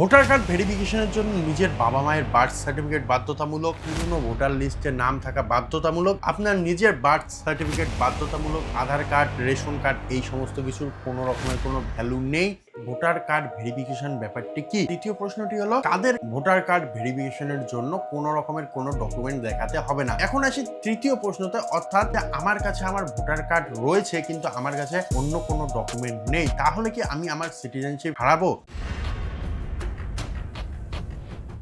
Voter card ভেরিফিকেশনের জন্য নিজের বাবা মায়ের বার্থ সার্টিফিকেট বাধ্যতামূলক, পুরনো ভোটার লিস্টে নাম থাকা বাধ্যতামূলক, আপনার নিজের বার্থ সার্টিফিকেট বাধ্যতামূলক, আধার কার্ড, রেশন কার্ড, এই সমস্ত কিছুর কোনো রকমের কোনো ভ্যালু নেই। ভোটার কার্ড ভেরিফিকেশন ব্যাপারটি কি? দ্বিতীয় প্রশ্নটি হলো কাদের ভোটার কার্ড ভেরিফিকেশনের জন্য কোনো রকমের কোনো ডকুমেন্ট দেখাতে হবে না। এখন আসি তৃতীয় প্রশ্নতে, অর্থাৎ আমার কাছে আমার ভোটার কার্ড রয়েছে, কিন্তু আমার কাছে অন্য কোনো ডকুমেন্ট নেই। তাহলে কি আমি আমার সিটিজেনশিপ হারাবো?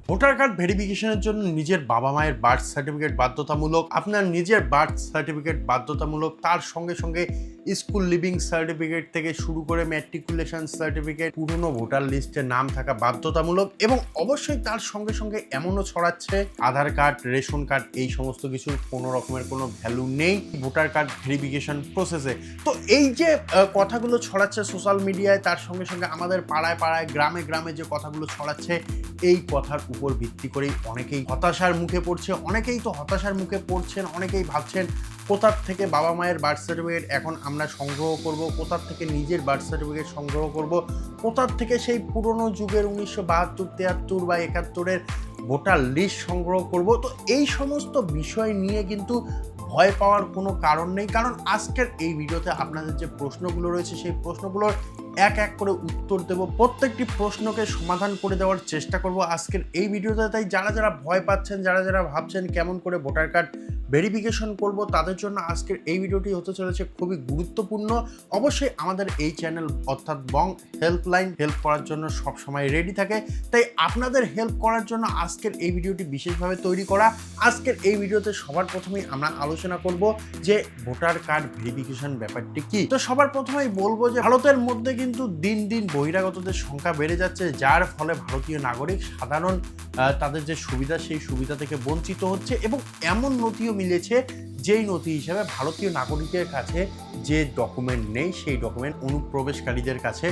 ভোটার কার্ড ভেরিফিকেশনের জন্য নিজের বাবা মায়ের বার্থ সার্টিফিকেট বাধ্যতামূলক, আপনার নিজের বার্থ সার্টিফিকেট বাধ্যতামূলক, তার সঙ্গে সঙ্গে স্কুল লিভিং সার্টিফিকেট থেকে শুরু করে ম্যাট্রিকুলেশন সার্টিফিকেট, পুরনো ভোটার লিস্টে নাম থাকা বাধ্যতামূলক এবং অবশ্যই তার সঙ্গে সঙ্গে এমনও ছড়াচ্ছে, আধার কার্ড, রেশন কার্ড, এই সমস্ত কিছুর কোনো রকমের কোনো ভ্যালু নেই ভোটার কার্ড ভেরিফিকেশন প্রসেসে। তো এই যে কথাগুলো ছড়াচ্ছে সোশ্যাল মিডিয়ায়, তার সঙ্গে সঙ্গে আমাদের পাড়ায় পাড়ায়, গ্রামে গ্রামে যে কথাগুলো ছড়াচ্ছে, এই কথার উপর ভিত্তি করেই অনেকেই হতাশার মুখে পড়ছে, অনেকেই তো হতাশার মুখে পড়ছেন, অনেকেই ভাবছেন কোথার থেকে বাবা মায়ের বার্থ সার্টিফিকেট এখন আমরা সংগ্রহ করব, কোথার থেকে নিজের বার্থ সার্টিফিকেট সংগ্রহ করব, কোথার থেকে সেই পুরনো যুগের উনিশশো বাহাত্তর, তিয়াত্তর বা একাত্তরের ভোটার লিস্ট সংগ্রহ করব? তো এই সমস্ত বিষয় নিয়ে কিন্তু ভয় পাওয়ার কোনো কারণ নেই। কারণ আজকের এই ভিডিওতে আপনাদের যে প্রশ্নগুলো রয়েছে, সেই প্রশ্নগুলোর এক এক করে উত্তর দেব। প্রত্যেকটি প্রশ্নকে সমাধান করে দেওয়ার চেষ্টা করব আজকের এই ভিডিওতে। তাই যারা যারা ভয় পাচ্ছেন, যারা যারা ভাবছেন কেমন করে ভোটার কার্ড ভেরিফিকেশন করব, তাদের জন্য আজকের এই ভিডিওটি হতে চলেছে খুবই গুরুত্বপূর্ণ। অবশ্যই আমাদের এই চ্যানেল অর্থাৎ বং হেল্পলাইন হেল্প করার জন্য সব সময় রেডি থাকে। তাই আপনাদের হেল্প করার জন্য আজকের এই ভিডিওটি বিশেষভাবে তৈরি করা। আজকের এই ভিডিওতে সবার প্রথমেই আমরা আলোচনা করব যে ভোটার কার্ড ভেরিফিকেশন ব্যাপারটি কি। তো সবার প্রথমেই বলব যে ভারতের মধ্যে কিন্তু দিন দিন বহিরাগতদের সংখ্যা বেড়ে যাচ্ছে, যার ফলে ভারতীয় নাগরিক সাধারণ তাদের যে সুবিধা, সেই সুবিধা থেকে বঞ্চিত হচ্ছে এবং এমন নথিও মিলেছে যেই নথি হিসেবে ভারতীয় নাগরিকের কাছে যে ডকুমেন্ট নেই, সেই ডকুমেন্ট অনুপ্রবেশকারীদের কাছে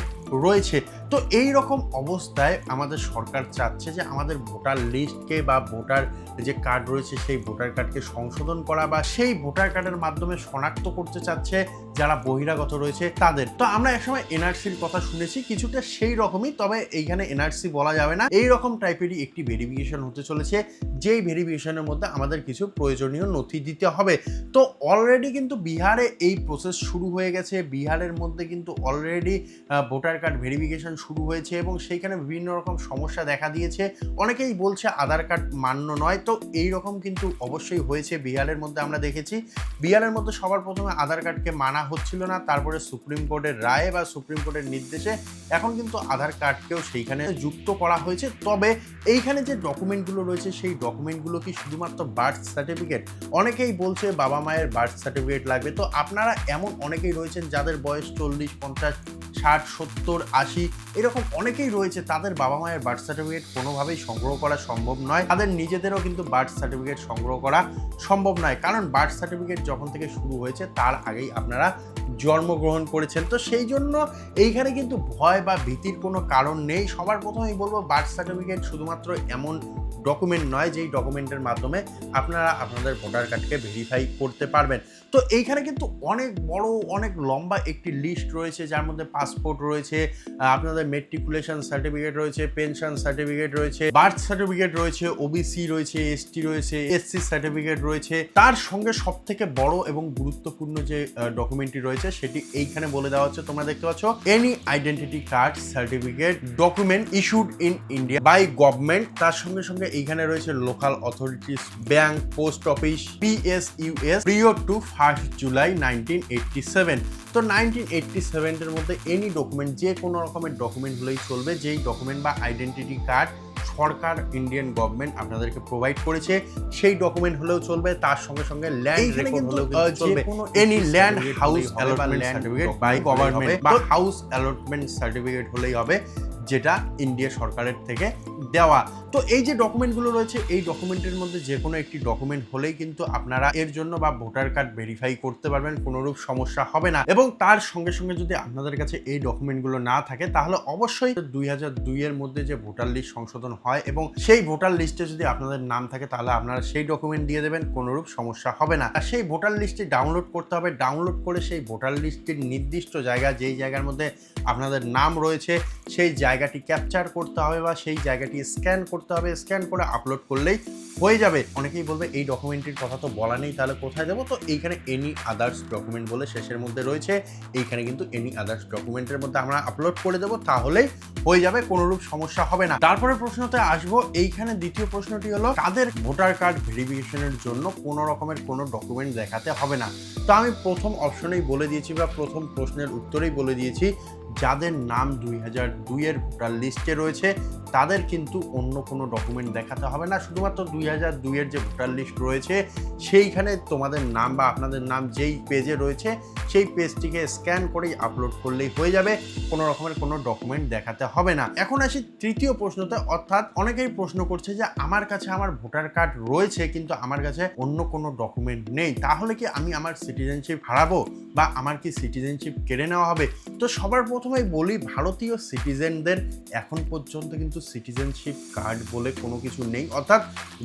রয়েছে। তো এই রকম অবস্থায় আমাদের সরকার চাচ্ছে যে আমাদের ভোটার লিস্টকে বা ভোটার যে কার্ড রয়েছে, সেই ভোটার কার্ডকে সংশোধন করা বা সেই ভোটার কার্ডের মাধ্যমে শনাক্ত করতে চাচ্ছে যারা বহিরাগত রয়েছে তাদের। তো আমরা একসময় এনআরসির কথা শুনেছি, কিছুটা সেই রকমই, তবে এইখানে এনআরসি বলা যাবে না। এই রকম টাইপেরই একটি ভেরিফিকেশন হতে চলেছে, যেই ভেরিফিকেশনের মধ্যে আমাদের কিছু প্রয়োজনীয় নথি দিতে হবে। তো অলরেডি কিন্তু বিহারে এই প্রসেস শুরু হয়ে গেছে। বিহারের মধ্যে কিন্তু অলরেডি ভোটার কার্ড ভেরিফিকেশন শুরু হয়েছে এবং সেইখানে বিভিন্ন রকম সমস্যা দেখা দিয়েছে। অনেকেই বলছে আধার কার্ড মান্য নয়। তো এই রকম কিন্তু অবশ্যই হয়েছে বিহারের মধ্যে আমরা দেখেছি। বিহারের মধ্যে সবার প্রথমে আধার কার্ডকে মানা হচ্ছিল না। তারপরে সুপ্রিম কোর্টের রায়ে বা সুপ্রিম কোর্টের নির্দেশে এখন কিন্তু আধার কার্ডকেও সেইখানে যুক্ত করা হয়েছে। তবে এইখানে যে ডকুমেন্টগুলো রয়েছে, সেই ডকুমেন্টগুলো কি শুধুমাত্র বার্থ সার্টিফিকেট অনেকেই বলছে বাবা মায়ের বার্থ সার্টিফিকেট লাগবে। তো আপনারা এমন অনেকেই রয়েছেন যাদের বয়স চল্লিশ পঞ্চাশ ষাট, সত্তর, আশি, এরকম অনেকেই রয়েছে তাদের বাবা মায়ের বার্থ সার্টিফিকেট কোনোভাবেই সংগ্রহ করা সম্ভব নয়। তাদের নিজেদেরও কিন্তু বার্থ সার্টিফিকেট সংগ্রহ করা সম্ভব নয়। কারণ বার্থ সার্টিফিকেট যখন থেকে শুরু হয়েছে, তার আগেই আপনারা জন্মগ্রহণ করেছেন। তো সেই জন্য এইখানে কিন্তু ভয় বা ভীতির কোনো কারণ নেই। সবার প্রথমেই বলব বার্থ সার্টিফিকেট শুধুমাত্র এমন ডকুমেন্ট নয়, যেই ডকুমেন্টের মাধ্যমে আপনারা আপনাদের ভোটার কার্ডকে ভেরিফাই করতে পারবেন। তো এইখানে কিন্তু অনেক বড়, অনেক লম্বা একটি লিস্ট রয়েছে, যার মধ্যে পাসপোর্ট রয়েছে আপনাদের মেট্রিকুলেশন সার্টিফিকেট রয়েছে পেনশন সার্টিফিকেট রয়েছে বার্থ সার্টিফিকেট রয়েছে ওবিসি রয়েছে এসটি রয়েছে এসসি সার্টিফিকেট রয়েছে। তার সঙ্গে সব থেকে বড় এবং গুরুত্বপূর্ণ যে ডকুমেন্টটি রয়েছে, সেটি এইখানে বলে দেওয়া হচ্ছে, তোমরা দেখতে পাচ্ছ any identity card certificate document issued in India by government তার সঙ্গে সঙ্গে এইখানে রয়েছে local authorities bank post office PSUs period to first July nineteen eighty seven to nineteen eighty সেভেনের মধ্যে এনি ডকুমেন্ট যে কোনো রকমের ডকুমেন্ট হলেই চলবে যেই ডকুমেন্ট বা আইডেন্টিটি কার্ড সরকার ইন্ডিয়ান গভর্নমেন্ট আপনাদেরকে প্রোভাইড করেছে সেই ডকুমেন্ট হলেও চলবে তার সঙ্গে সঙ্গে ল্যান্ড রেকর্ড হলেও চলবে। Any land house allotment certificate by government বা হাউস অ্যালটমেন্ট সার্টিফিকেট হলেই হবে। যেটা ইন্ডিয়া সরকারের থেকে দেওয়া। তো এই যে ডকুমেন্টগুলো রয়েছে, এই ডকুমেন্টের মধ্যে যে কোনো একটি ডকুমেন্ট হলেই কিন্তু আপনারা এর জন্য বা ভোটার কার্ড ভেরিফাই করতে পারবেন, কোনোরূপ সমস্যা হবে না। এবং তার সঙ্গে সঙ্গে যদি আপনাদের কাছে এই ডকুমেন্টগুলো না থাকে, তাহলে অবশ্যই দুই হাজার দুইয়ের মধ্যে যে ভোটার লিস্ট সংশোধন হয় এবং সেই ভোটার লিস্টে যদি আপনাদের নাম থাকে, তাহলে আপনারা সেই ডকুমেন্ট দিয়ে দেবেন, কোনোরূপ সমস্যা হবে না। আর সেই ভোটার লিস্টটি ডাউনলোড করতে হবে ডাউনলোড করে সেই ভোটার লিস্টটির নির্দিষ্ট জায়গা, যেই জায়গার মধ্যে আপনাদের নাম রয়েছে, সেই জায়গাটি ক্যাপচার করতে হবে বা সেই জায়গাটি স্ক্যান করতে হবে। স্ক্যান করে আপলোড করলেই হয়ে যাবে। অনেকেই বলবে, এই ডকুমেন্টের কথা তো বলা নেই, তাহলে কোথায় যাব? তো এইখানে এনি আদার্স ডকুমেন্ট বলে শেষের মধ্যে রয়েছে। এইখানে কিন্তু এনি আদার্স ডকুমেন্টের মধ্যে আমরা আপলোড করে দেবো তাহলেই হয়ে যাবে, কোনোরূপ সমস্যা হবে না। তারপরে প্রশ্নতে আসব, এইখানে দ্বিতীয় প্রশ্নটি হলো তাদের ভোটার কার্ড ভেরিফিকেশনের জন্য কোনো রকমের কোনো ডকুমেন্ট দেখাতে হবে না? তো আমি প্রথম অপশনেই বলে দিয়েছি বা প্রথম প্রশ্নের উত্তরেই বলে দিয়েছি। যাদের নাম দুই হাজার দুইয়ের ভোটার লিস্টে রয়েছে, তাদের কিন্তু অন্য কোনো ডকুমেন্ট দেখাতে হবে না। শুধুমাত্র দুই হাজার দুইয়ের যে ভোটার লিস্ট রয়েছে, সেইখানে তোমাদের নাম বা আপনাদের নাম যেই পেজে রয়েছে সেই পেজটিকে স্ক্যান করেই আপলোড করলেই হয়ে যাবে। কোনো রকমের কোনো ডকুমেন্ট দেখাতে হবে না। এখন আসি তৃতীয় প্রশ্নতে। অর্থাৎ অনেকেই প্রশ্ন করছে যে, আমার কাছে আমার ভোটার কার্ড রয়েছে, কিন্তু আমার কাছে অন্য কোনো ডকুমেন্ট নেই। তাহলে কি আমি আমার সিটিজেনশিপ হারাবো বা আমার কি সিটিজেনশিপ কেড়ে নেওয়া হবে? তো সবার প্রথমেই বলি, ভারতীয় সিটিজেনদের এখন পর্যন্ত কিন্তু সিটিজেনশিপ কার্ড বলে কোনো কিছু নেই। অর্থাৎ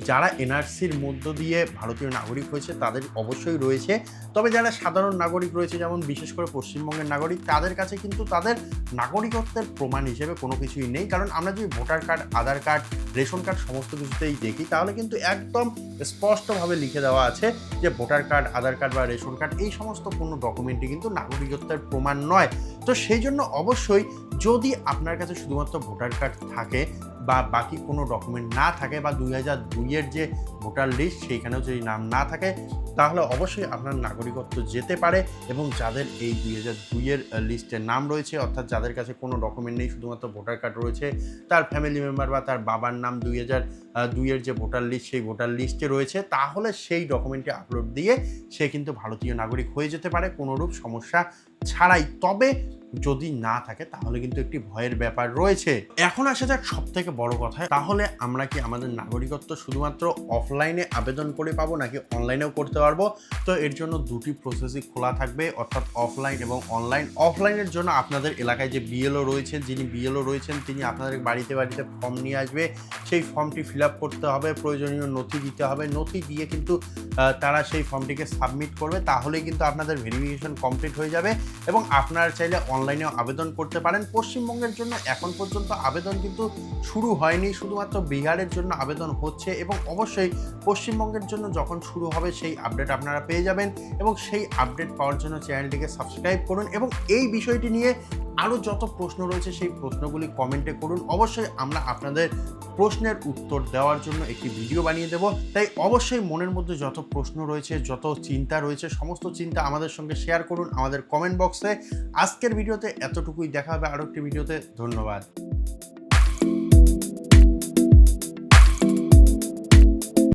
যারা এনআরসির মধ্য দিয়ে ভারতীয় নাগরিক হয়েছে, তাদের অবশ্যই রয়েছে। তবে যারা সাধারণ নাগরিক রয়েছে যেমন বিশেষ করে পশ্চিমবঙ্গের নাগরিক, তাদের কাছে কিন্তু তাদের নাগরিকত্বের প্রমাণ হিসেবে কোনো কিছুই নেই। কারণ আমরা যদি voter card, Aadhaar card, ration card সমস্ত কিছুতেই দেখি, তাহলে কিন্তু একদম স্পষ্টভাবে লিখে দেওয়া আছে যে ভোটার কার্ড, আধার কার্ড বা রেশন কার্ড, এই সমস্ত কোনো ডকুমেন্টই কিন্তু নাগরিকত্বের প্রমাণ নয়। তো সেই জন্য অবশ্যই যদি আপনার কাছে শুধুমাত্র ভোটার কার্ড থাকে বা বাকি কোনো ডকুমেন্ট না থাকে বা দুই হাজার দুইয়ের যে ভোটার লিস্ট সেইখানেও যদি নাম না থাকে, তাহলে অবশ্যই আপনার নাগরিকত্ব যেতে পারে এবং যাদের এই দুই হাজার দুইয়ের লিস্টে নাম রয়েছে, অর্থাৎ যাদের কাছে কোনো ডকুমেন্ট নেই, শুধুমাত্র ভোটার কার্ড রয়েছে, তার ফ্যামিলি মেম্বার বা তার বাবার নাম দুই হাজার দুইয়ের যে ভোটার লিস্ট সেই ভোটার লিস্টে রয়েছে, তাহলে সেই ডকুমেন্টটি আপলোড দিয়ে সে কিন্তু ভারতীয় নাগরিক হয়ে যেতে পারে, কোনোরূপ সমস্যা ছাড়াই। তবে যদি না থাকে, তাহলে কিন্তু একটি ভয়ের ব্যাপার রয়েছে। এখন আসা যাক সব থেকে বড় কথা, তাহলে আমরা কি আমাদের নাগরিকত্ব শুধুমাত্র অফলাইনে আবেদন করে পাবো নাকি অনলাইনেও করতে পারব? তো এর জন্য দুটি প্রসেসই খোলা থাকবে, অর্থাৎ অফলাইন এবং অনলাইন অফলাইনের জন্য আপনাদের এলাকায় যে বিএলও রয়েছেন, যিনি বিএলও রয়েছেন, তিনি আপনাদের বাড়িতে বাড়িতে ফর্ম নিয়ে আসবে। সেই ফর্মটি ফিল আপ করতে হবে, প্রয়োজনীয় নথি দিতে হবে। নথি দিয়ে কিন্তু তারা সেই ফর্মটিকে সাবমিট করবে, তাহলেই কিন্তু আপনাদের ভেরিফিকেশন কমপ্লিট হয়ে যাবে এবং আপনারা চাইলে অনলাইনেও আবেদন করতে পারেন। পশ্চিমবঙ্গের জন্য এখন পর্যন্ত আবেদন কিন্তু শুরু হয়নি, শুধুমাত্র বিহারের জন্য আবেদন হচ্ছে এবং অবশ্যই পশ্চিমবঙ্গের জন্য যখন শুরু হবে সেই আপডেট আপনারা পেয়ে যাবেন এবং সেই আপডেট পাওয়ার জন্য চ্যানেলটিকে সাবস্ক্রাইব করুন এবং এই বিষয়টি নিয়ে আরও যত প্রশ্ন রয়েছে সেই প্রশ্নগুলি কমেন্টে করুন। অবশ্যই আমরা আপনাদের প্রশ্নের উত্তর দেওয়ার জন্য একটি ভিডিও বানিয়ে দেব। তাই অবশ্যই মনের মধ্যে যত প্রশ্ন রয়েছে, যত চিন্তা রয়েছে, সমস্ত চিন্তা আমাদের সঙ্গে শেয়ার করুন আমাদের কমেন্ট বক্সে আজকের ভিডিওতে এতটুকুই। দেখা হবে আরও একটি ভিডিওতে ধন্যবাদ।